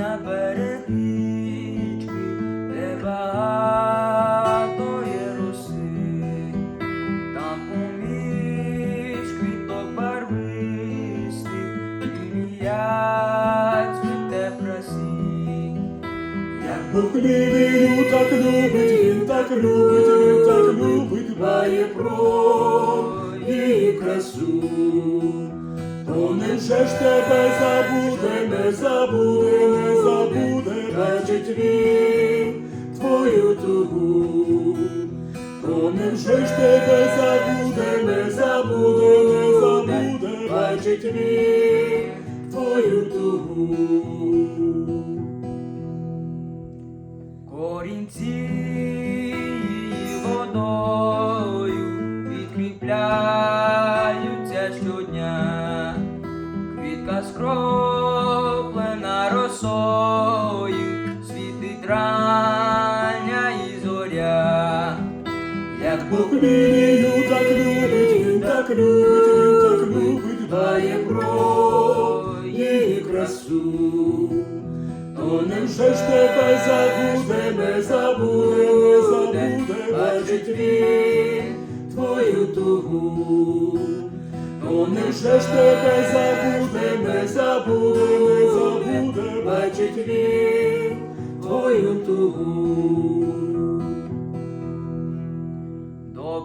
на берег річки, роси, там поміж квіток барвистих, Кім'я цвіте в красі. Як Бог любить, ну так любить, він так любить, він так любить, бає про її красу. То невже ж тебе забуде, не забуде бачить твою тугу. То невже ж тебе забуде, не забуде, не забуде, бачить він твою тугу. Корінці водою підкріпляються щодня, квітка скроплена як Бог лілію так любить, він так любить, він так любить, дбає про її красу. То невже ж тебе забуде, не забуде, не забуде, бачить він твою тугу. То невже ж тебе забуде, не забуде, не забуде, бачить він твою тугу.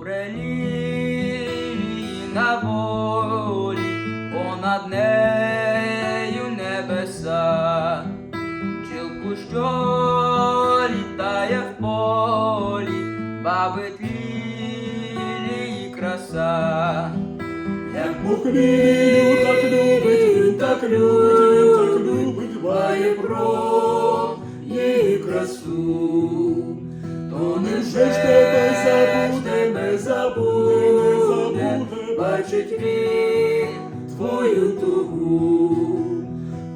Добре на волі, понад нею небеса, Чилку, що літає в полі, бавить лілії краса, як Бог лілію так любить, він так любить, він так любить, дбає про її красу. То не не забуде, бачить він твою тугу.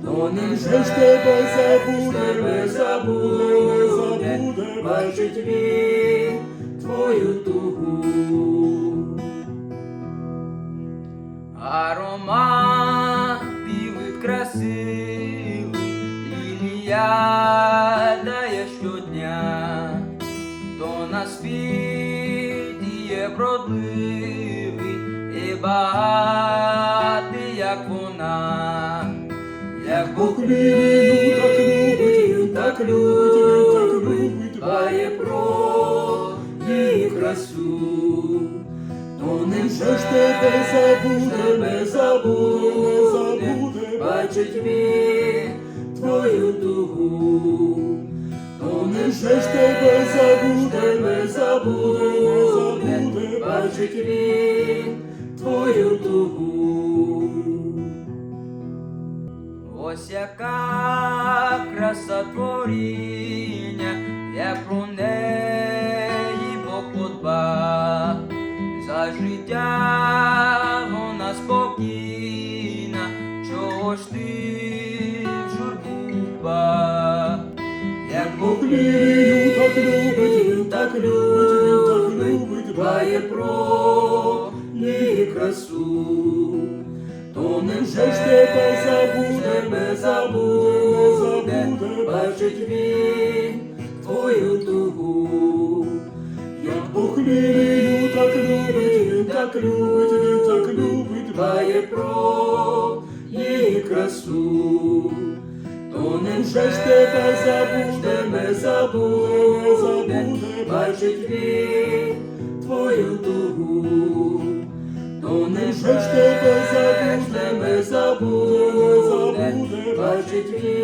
То невже ж тебе забуде, не забуде, не бачить він твою тугу. аромат білий красивий, лілія і багатий, як вона, як Бог Бог так любить, так любить, так любить, дбає про її красу. То невже ж тебе забуде, не забуде, не забуде, бачить він твою тугу. То невже ж тебе забуде, не забуде, не забуде, бачить він твою тугу. Ось яка краса творіння, я про неї Бог подбав, за життя вона спокійна, чого ж ти в журбу впав? як Бог лілію так любить, так любить, так любить, дбає про красу. То невже ж тебе забуде, не забуде, бачить він твою тугу. Як Бог лілію так любить, так любить, він так любить, дбає про її красу. То невже ж тебе забуде, не забуде, забуде, бачить він твою тугу. То не ж тебе забуде, не забуде, бачить він